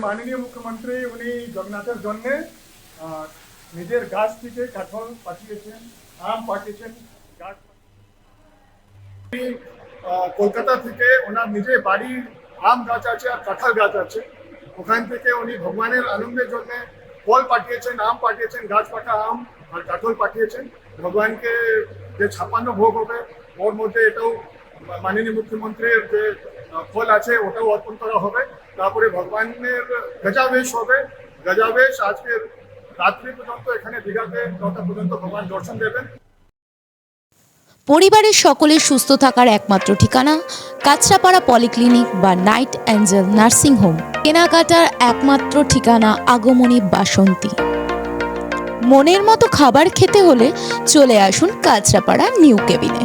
মাননীয় মুখ্যমন্ত্রী, উনি জগন্নাথের জন্য নিজের গাছ থেকে কাঠল পাঠিয়েছেন, আম পাঠিয়েছেন, গাছ কলকাতা থেকে ওনার নিজের বাড়ির আম গাছ আছে আর কাঁঠাল গাছ আছে। ওখান থেকে উনি ভগবানের আনন্দের জন্য ফল পাঠিয়েছেন, আম পাঠিয়েছেন, গাছ পাকা আম আর কাঠল পাঠিয়েছেন। ভগবানকে যে ছাপ্পান্ন ভোগ হবে, ওর মধ্যে এটাও মাননীয় মুখ্যমন্ত্রীর যে ফল আছে, ওটাও অর্পণ করা হবে। তারপরে ভগবানের গজাবেশ হবে। গজাবেশ আজকের রাত্রি পর্যন্ত এখানে দীঘাতে নটা পর্যন্ত ভগবান দর্শন দেবেন। পরিবারের সকলের সুস্থ থাকার একমাত্র ঠিকানা কাঁচরাপাড়া পলিক্লিনিক বা নাইট অ্যাঞ্জেল নার্সিং হোম। কেনাকাটার একমাত্র ঠিকানা আগমনী বাসন্তী। মনের মতো খাবার খেতে হলে চলে আসুন কাঁচরাপাড়া নিউ কেবিনে।